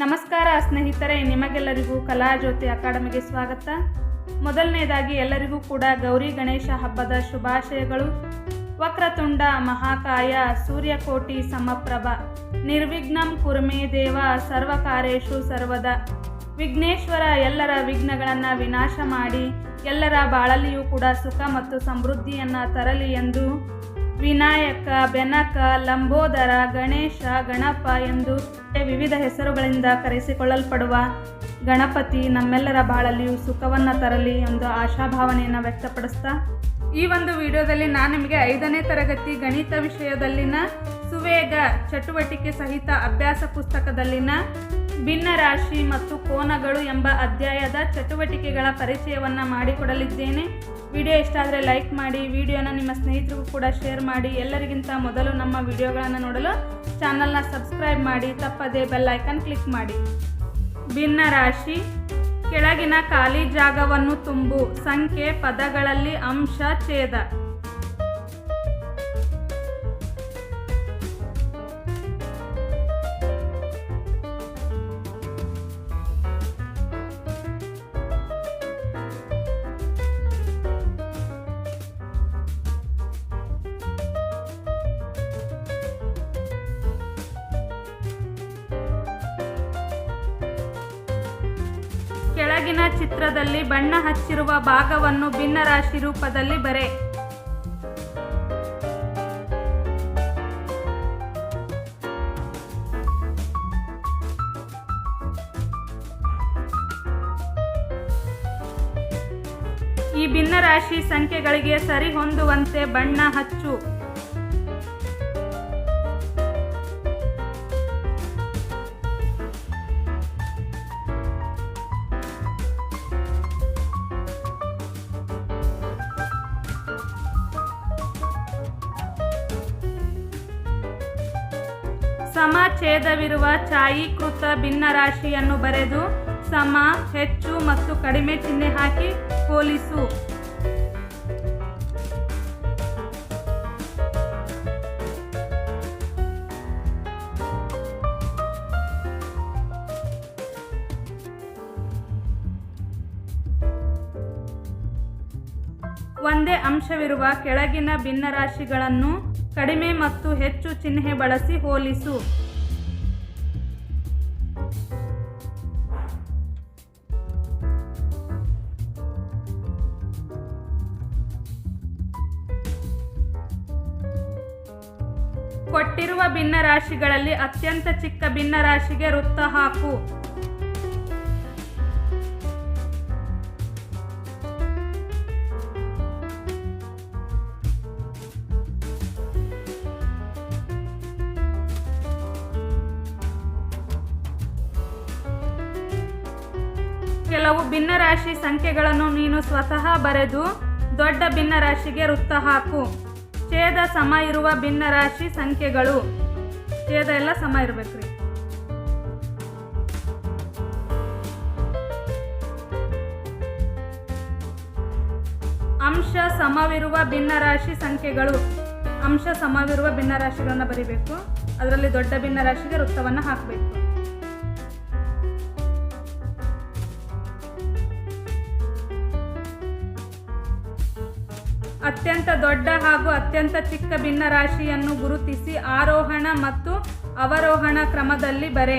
ನಮಸ್ಕಾರ ಸ್ನೇಹಿತರೆ, ನಿಮಗೆಲ್ಲರಿಗೂ ಕಲಾಜ್ಯೋತಿ ಅಕಾಡೆಮಿಗೆ ಸ್ವಾಗತ. ಮೊದಲನೇದಾಗಿ ಎಲ್ಲರಿಗೂ ಕೂಡ ಗೌರಿ ಗಣೇಶ ಹಬ್ಬದ ಶುಭಾಶಯಗಳು. ವಕ್ರತುಂಡ ಮಹಾಕಾಯ ಸೂರ್ಯಕೋಟಿ ಸಮಪ್ರಭ. ನಿರ್ವಿಘ್ನಂ ಕುರ್ಮೇ ದೇವ ಸರ್ವಕಾರ್ಯೇಶು ಸರ್ವದ. ವಿಘ್ನೇಶ್ವರ ಎಲ್ಲರ ವಿಘ್ನಗಳನ್ನು ವಿನಾಶ ಮಾಡಿ, ಎಲ್ಲರ ಬಾಳಲಿಯೂ ಕೂಡ ಸುಖ ಮತ್ತು ಸಮೃದ್ಧಿಯನ್ನು ತರಲಿ ಎಂದು ವಿನಾಯಕ, ಬೆನಕ, ಲಂಬೋದರ, ಗಣೇಶ, ಗಣಪ ಎಂದು ವಿವಿಧ ಹೆಸರುಗಳಿಂದ ಕರೆಸಿಕೊಳ್ಳಲ್ಪಡುವ ಗಣಪತಿ ನಮ್ಮೆಲ್ಲರ ಬಾಳಲ್ಲಿಯೂ ಸುಖವನ್ನು ತರಲಿ ಎಂದು ಆಶಾಭಾವನೆಯನ್ನು ವ್ಯಕ್ತಪಡಿಸ್ತಾ, ಈ ಒಂದು ವಿಡಿಯೋದಲ್ಲಿ ನಾನು ನಿಮಗೆ ಐದನೇ ತರಗತಿ ಗಣಿತ ವಿಷಯದಲ್ಲಿನ ಸುವೇಗ ಚಟುವಟಿಕೆ ಸಹಿತ ಅಭ್ಯಾಸ ಪುಸ್ತಕದಲ್ಲಿನ ಭಿನ್ನ ರಾಶಿ ಮತ್ತು ಕೋನಗಳು ಎಂಬ ಅಧ್ಯಾಯದ ಚಟುವಟಿಕೆಗಳ ಪರಿಚಯವನ್ನು ಮಾಡಿಕೊಡಲಿದ್ದೇನೆ. ವಿಡಿಯೋ ಇಷ್ಟ ಆದರೆ ಲೈಕ್ ಮಾಡಿ, ವಿಡಿಯೋನ ನಿಮ್ಮ ಸ್ನೇಹಿತರಿಗೂ ಕೂಡ ಶೇರ್ ಮಾಡಿ, ಎಲ್ಲರಿಗಿಂತ ಮೊದಲು ನಮ್ಮ ವಿಡಿಯೋಗಳನ್ನು ನೋಡಲು ಚಾನಲ್ನ ಸಬ್ಸ್ಕ್ರೈಬ್ ಮಾಡಿ, ತಪ್ಪದೇ ಬೆಲ್ ಐಕನ್ ಕ್ಲಿಕ್ ಮಾಡಿ. ಭಿನ್ನ ರಾಶಿ ಕೆಳಗಿನ ಖಾಲಿ ಜಾಗವನ್ನು ತುಂಬು. ಸಂಖ್ಯೆ ಪದಗಳಲ್ಲಿ ಅಂಶ, ಛೇದ. ಕೆಳಗಿನ ಚಿತ್ರದಲ್ಲಿ ಬಣ್ಣ ಹಚ್ಚಿರುವ ಭಾಗವನ್ನು ಭಿನ್ನರಾಶಿ ರೂಪದಲ್ಲಿ ಬರೆ. ಈ ಭಿನ್ನರಾಶಿ ಸಂಖ್ಯೆಗಳಿಗೆ ಸರಿಹೊಂದುವಂತೆ ಬಣ್ಣ ಹಚ್ಚು. ಸಮಛೇದವಿರುವ ಛಾಯೀಕೃತ ಭಿನ್ನರಾಶಿಯನ್ನು ಬರೆದು ಸಮ ಹೆಚ್ಚು ಮತ್ತು ಕಡಿಮೆ ಚಿಹ್ನೆ ಹಾಕಿ ಹೋಲಿಸು. ಒಂದೇ ಅಂಶವಿರುವ ಕೆಳಗಿನ ಭಿನ್ನರಾಶಿಗಳನ್ನು ಕಡಿಮೆ ಮತ್ತು ಹೆಚ್ಚು ಚಿಹ್ನೆ ಬಳಸಿ ಹೋಲಿಸು. ಕೊಟ್ಟಿರುವ ಭಿನ್ನರಾಶಿಗಳಲ್ಲಿ ಅತ್ಯಂತ ಚಿಕ್ಕ ಭಿನ್ನರಾಶಿಗೆ ವೃತ್ತ ಹಾಕು. ಕೆಲವು ಭಿನ್ನರಾಶಿ ಸಂಖ್ಯೆಗಳನ್ನು ನೀನು ಸ್ವತಃ ಬರೆದು ದೊಡ್ಡ ಭಿನ್ನರಾಶಿಗೆ ವೃತ್ತ ಹಾಕು. ಛೇದ ಸಮ ಇರುವ ಭಿನ್ನರಾಶಿ ಸಂಖ್ಯೆಗಳು. ಛೇದ ಎಲ್ಲ ಸಮ ಇರಬೇಕ್ರಿ. ಅಂಶ ಸಮವಿರುವ ಭಿನ್ನರಾಶಿ ಸಂಖ್ಯೆಗಳು. ಅಂಶ ಸಮವಿರುವ ಭಿನ್ನರಾಶಿಗಳನ್ನು ಬರಿಬೇಕು. ಅದರಲ್ಲಿ ದೊಡ್ಡ ಭಿನ್ನರಾಶಿಗೆ ವೃತ್ತವನ್ನು ಹಾಕಬೇಕು. ಅತ್ಯಂತ ದೊಡ್ಡ ಹಾಗೂ ಅತ್ಯಂತ ಚಿಕ್ಕ ಭಿನ್ನರಾಶಿಯನ್ನು ಗುರುತಿಸಿ ಆರೋಹಣ ಮತ್ತು ಅವರೋಹಣ ಕ್ರಮದಲ್ಲಿ ಬರೆ.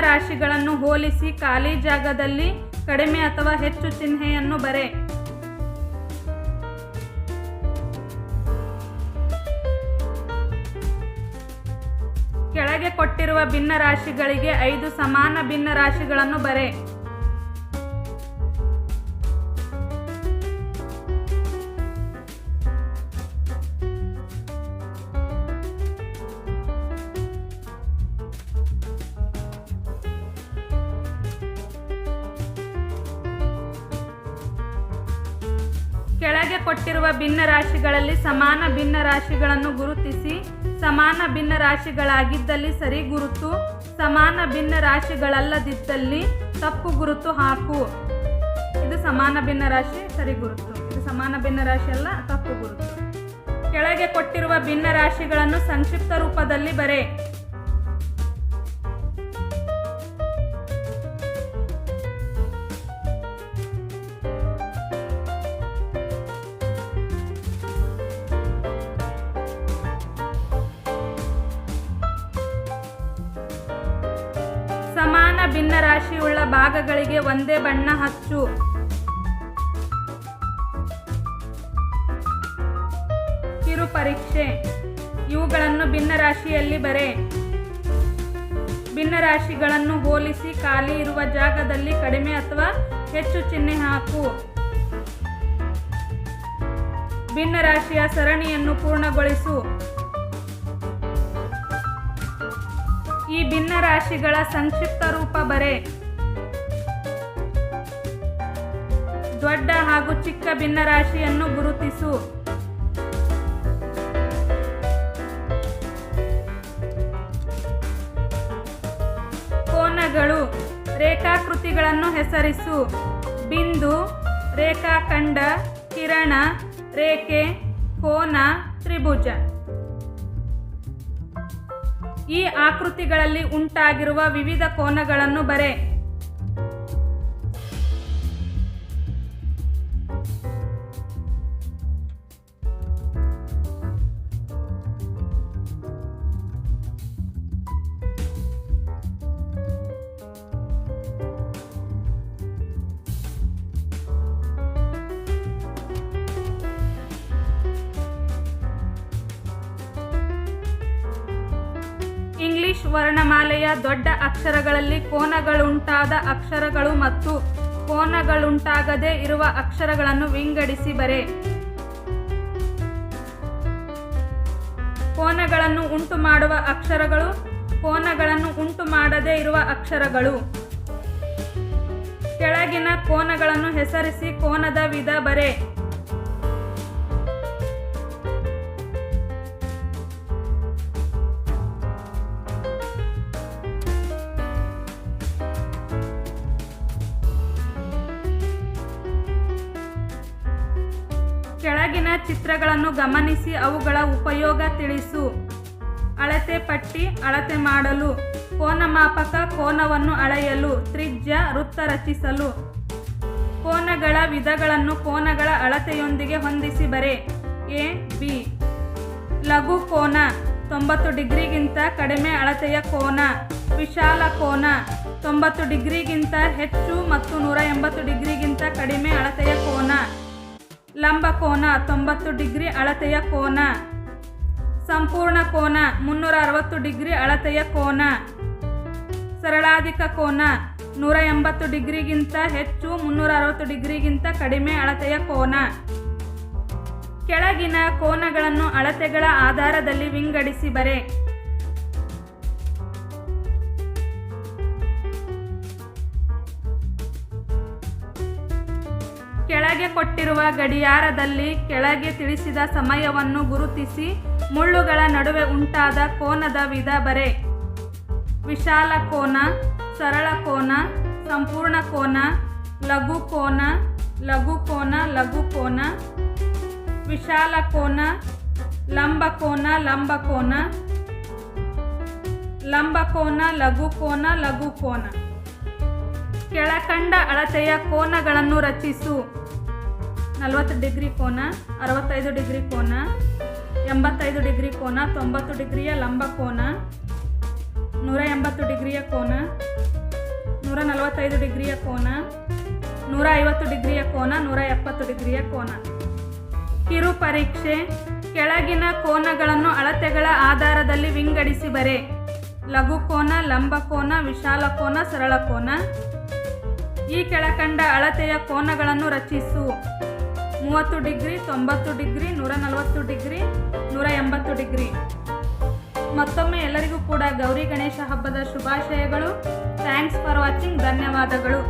ರಾಶಿಗಳನ್ನು ಹೋಲಿಸಿ ಖಾಲಿ ಜಾಗದಲ್ಲಿ ಕಡಿಮೆ ಅಥವಾ ಹೆಚ್ಚು ಚಿಹ್ನೆಯನ್ನು ಬರೆ. ಕೆಳಗೆ ಕೊಟ್ಟಿರುವ ಭಿನ್ನ ರಾಶಿಗಳಿಗೆ ಐದು ಸಮಾನ ಭಿನ್ನ ರಾಶಿಗಳನ್ನು ಬರೆ. ಕೆಳಗೆ ಕೊಟ್ಟಿರುವ ಭಿನ್ನ ರಾಶಿಗಳಲ್ಲಿ ಸಮಾನ ಭಿನ್ನ ರಾಶಿಗಳನ್ನು ಗುರುತಿಸಿ, ಸಮಾನ ಭಿನ್ನ ರಾಶಿಗಳಾಗಿದ್ದಲ್ಲಿ ಸರಿ ಗುರುತು, ಸಮಾನ ಭಿನ್ನ ರಾಶಿಗಳಲ್ಲದಿದ್ದಲ್ಲಿ ತಪ್ಪು ಗುರುತು ಹಾಕು. ಇದು ಸಮಾನ ಭಿನ್ನ ರಾಶಿ ಸರಿ ಗುರುತು. ಇದು ಸಮಾನ ಭಿನ್ನ ರಾಶಿ ಅಲ್ಲ, ತಪ್ಪು ಗುರುತು. ಕೆಳಗೆ ಕೊಟ್ಟಿರುವ ಭಿನ್ನ ರಾಶಿಗಳನ್ನು ಸಂಕ್ಷಿಪ್ತ ರೂಪದಲ್ಲಿ ಬರೆ. ಭಿನ್ನರಾಶಿಯುಳ್ಳ ಭಾಗಗಳಿಗೆ ಒಂದೇ ಬಣ್ಣ ಹಚ್ಚು. ಕಿರು ಪರೀಕ್ಷೆ. ಇವುಗಳನ್ನು ಭಿನ್ನರಾಶಿಯಲ್ಲಿ ಬರೆ. ಭಿನ್ನರಾಶಿಗಳನ್ನು ಹೋಲಿಸಿ ಖಾಲಿ ಇರುವ ಜಾಗದಲ್ಲಿ ಕಡಿಮೆ ಅಥವಾ ಹೆಚ್ಚು ಚಿಹ್ನೆ ಹಾಕು. ಭಿನ್ನರಾಶಿಯ ಸರಣಿಯನ್ನು ಪೂರ್ಣಗೊಳಿಸು. ಈ ಭಿನ್ನ ರಾಶಿಗಳ ಸಂಕ್ಷಿಪ್ತ ರೂಪ ಬರೆ. ದೊಡ್ಡ ಹಾಗೂ ಚಿಕ್ಕ ಭಿನ್ನ ರಾಶಿಯನ್ನು ಗುರುತಿಸು. ಕೋನಗಳು, ರೇಖಾಕೃತಿಗಳನ್ನು ಹೆಸರಿಸು. ಬಿಂದು, ರೇಖಾಖಂಡ, ಕಿರಣ, ರೇಖೆ, ಕೋನ, ತ್ರಿಭುಜ. ಈ ಆಕೃತಿಗಳಲ್ಲಿ ಉಂಟಾಗಿರುವ ವಿವಿಧ ಕೋನಗಳನ್ನು ಬರೆ. ಇಂಗ್ಲಿಷ್ ವರ್ಣಮಾಲೆಯ ದೊಡ್ಡ ಅಕ್ಷರಗಳಲ್ಲಿ ಕೋನಗಳುಂಟಾದ ಅಕ್ಷರಗಳು ಮತ್ತು ಕೋನಗಳುಂಟಾಗದೇ ಇರುವ ಅಕ್ಷರಗಳನ್ನು ವಿಂಗಡಿಸಿ ಬರೆ. ಕೋನಗಳನ್ನು ಉಂಟು ಮಾಡುವ ಅಕ್ಷರಗಳು ಕೋನಗಳನ್ನು ಉಂಟು ಮಾಡದೆ ಇರುವ ಅಕ್ಷರಗಳು. ಕೆಳಗಿನ ಕೋನಗಳನ್ನು ಹೆಸರಿಸಿ ಕೋನದ ವಿಧ ಬರೆ. ಕೆಳಗಿನ ಚಿತ್ರಗಳನ್ನು ಗಮನಿಸಿ ಅವುಗಳ ಉಪಯೋಗ ತಿಳಿಸು. ಅಳತೆ ಪಟ್ಟಿ, ಅಳತೆ ಮಾಡಲು ಕೋನಮಾಪಕ ಕೋನವನ್ನು ಅಳೆಯಲು, ತ್ರಿಜ್ಯ, ವೃತ್ತ ರಚಿಸಲು. ಕೋನಗಳ ವಿಧಗಳನ್ನು ಕೋನಗಳ ಅಳತೆಯೊಂದಿಗೆ ಹೊಂದಿಸಿ ಬರೆ. A, B. ಲಘು ಕೋನ, ತೊಂಬತ್ತು ಡಿಗ್ರಿಗಿಂತ ಕಡಿಮೆ ಅಳತೆಯ ಕೋನ. ವಿಶಾಲ ಕೋನ, ತೊಂಬತ್ತು ಡಿಗ್ರಿಗಿಂತ ಹೆಚ್ಚು ಮತ್ತು ನೂರ ಎಂಬತ್ತು ಡಿಗ್ರಿಗಿಂತ ಕಡಿಮೆ ಅಳತೆಯ ಕೋನ. ಲಂಬ ಕೋನ ತೊಂಬತ್ತು ಡಿಗ್ರಿ ಅಳತೆಯ ಕೋನ. ಸಂಪೂರ್ಣ ಕೋನ ಮುನ್ನೂರ ಅರವತ್ತು ಡಿಗ್ರಿ ಅಳತೆಯ ಕೋನ. ಸರಳಾಧಿಕ ಕೋನ ನೂರ ಎಂಬತ್ತು ಡಿಗ್ರಿಗಿಂತ ಹೆಚ್ಚು ಮುನ್ನೂರ ಅರವತ್ತು ಡಿಗ್ರಿಗಿಂತ ಕಡಿಮೆ ಅಳತೆಯ ಕೋನ. ಕೆಳಗಿನ ಕೋನಗಳನ್ನು ಅಳತೆಗಳ ಆಧಾರದಲ್ಲಿ ವಿಂಗಡಿಸಿ ಬರೆ. ಕೆಳಗೆ ಕೊಟ್ಟಿರುವ ಗಡಿಯಾರದಲ್ಲಿ ಕೆಳಗೆ ತಿಳಿಸಿದ ಸಮಯವನ್ನು ಗುರುತಿಸಿ ಮುಳ್ಳುಗಳ ನಡುವೆ ಉಂಟಾದ ಕೋನದ ವಿಧ ಬರೆ. ವಿಶಾಲ ಕೋನ, ಸರಳ ಕೋನ, ಸಂಪೂರ್ಣ ಕೋನ, ಲಘು ಕೋನ ಲಘು ಕೋನ ಲಘು ಕೋನ. ವಿಶಾಲ ಕೋನ, ಲಂಬ ಕೋನ ಲಂಬ ಕೋನ. ಲಂಬ ಕೋನ, ಲಘು ಕೋನ ಲಘು ಕೋನ. ಕೆಳಕಂಡ ಅಳತೆಯ ಕೋನಗಳನ್ನು ರಚಿಸು. ನಲವತ್ತು ಡಿಗ್ರಿ ಕೋನ, ಅರವತ್ತೈದು ಡಿಗ್ರಿ ಕೋನ, ಎಂಬತ್ತೈದು ಡಿಗ್ರಿ ಕೋನ, ತೊಂಬತ್ತು ಡಿಗ್ರಿಯ ಲಂಬ ಕೋನ, ನೂರ ಎಂಬತ್ತು ಡಿಗ್ರಿಯ ಕೋನ, ನೂರ ನಲವತ್ತೈದು ಡಿಗ್ರಿಯ ಕೋನ, ನೂರ ಐವತ್ತು ಡಿಗ್ರಿಯ ಕೋನ, ನೂರ ಎಪ್ಪತ್ತು ಡಿಗ್ರಿಯ ಕೋನ. ಕಿರು ಪರೀಕ್ಷೆ, ಕೆಳಗಿನ ಕೋನಗಳನ್ನು ಅಳತೆಗಳ ಆಧಾರದಲ್ಲಿ ವಿಂಗಡಿಸಿ ಬರೆ. ಲಘು ಕೋನ, ಲಂಬ ಕೋನ, ವಿಶಾಲ ಕೋನ, ಸರಳ ಕೋನ. ಈ ಕೆಳಕಂಡ ಅಳತೆಯ ಕೋನಗಳನ್ನು ರಚಿಸು. ಮೂವತ್ತು ಡಿಗ್ರಿ, ತೊಂಬತ್ತು ಡಿಗ್ರಿ, ನೂರ ನಲವತ್ತು ಡಿಗ್ರಿ, ನೂರ ಎಂಬತ್ತು ಡಿಗ್ರಿ. ಮತ್ತೊಮ್ಮೆ ಎಲ್ಲರಿಗೂ ಕೂಡ ಗೌರಿ ಗಣೇಶ ಹಬ್ಬದ ಶುಭಾಶಯಗಳು. ಥ್ಯಾಂಕ್ಸ್ ಫಾರ್ ವಾಚಿಂಗ್ ಧನ್ಯವಾದಗಳು.